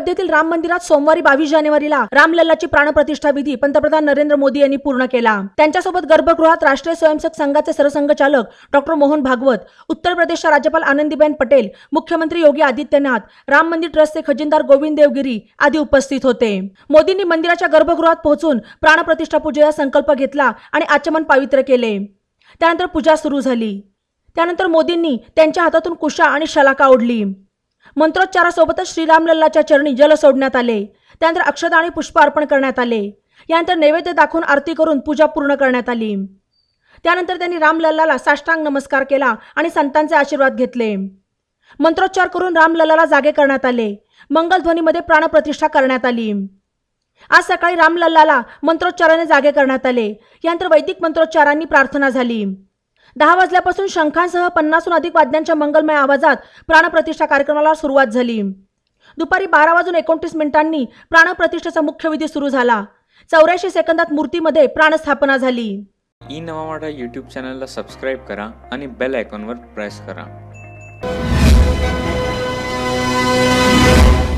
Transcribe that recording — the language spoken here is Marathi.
अयोध्येतील राम मंदिरात सोमवारी बावीस जानेवारीला रामलल्लाची प्राणप्रतिष्ठा विधी पंतप्रधान नरेंद्र मोदी यांनी पूर्ण केला. त्यांच्यासोबत गर्भगृहात राष्ट्रीय स्वयंसेवक संघाचे सरसंघचालक डॉक्टर मोहन भागवत उत्तर प्रदेशच्या राज्यपाल आनंदीबेन पटेल मुख्यमंत्री योगी आदित्यनाथ राम मंदिर ट्रस्टचे खजिनदार गोविंद देवगिरी आदी उपस्थित होते. मोदींनी मंदिराच्या गर्भगृहात पोहोचून प्राणप्रतिष्ठा पूजेचा संकल्प घेतला आणि आचमन पावित्र्य केले. त्यानंतर पूजा सुरू झाली. त्यानंतर मोदींनी त्यांच्या हातातून कुशा आणि शलाका ओढली. मंत्रोच्चारासोबतच श्रीरामलल्लाच्या चरणी जल सोडण्यात आले. त्यानंतर अक्षता आणि पुष्प अर्पण करण्यात आले. यानंतर नैवेद्य दाखवून आरती करून पूजा पूर्ण करण्यात आली. त्यानंतर त्यांनी रामलल्लाला साष्टांग नमस्कार केला आणि संतांचे आशीर्वाद घेतले. मंत्रोच्चार करून रामलल्लाला जागे करण्यात आले. मंगलध्वनीमध्ये प्राणप्रतिष्ठा करण्यात आली. आज सकाळी रामलल्लाला मंत्रोच्चाराने जागे करण्यात आले. यानंतर वैदिक मंत्रोच्चारांनी प्रार्थना झाली. दहा वाजल्यापासून शंखांसह पन्नासहून अधिक वाद्यांच्या मंगलमय आवाजात प्राणप्रतिष्ठा कार्यक्रमाला सुरुवात झाली. दुपारी बारा वाजून एकोणतीस मिनिटांनी प्राणप्रतिष्ठेचा मुख्य विधी सुरू झाला. चौऱ्याऐंशी सेकंदात मूर्तीमध्ये प्राणस्थापना झाली. ई नवा मराठा यूट्यूब चॅनलला सबस्क्राईब करा आणि बेल आयकॉनवर प्रेस करा.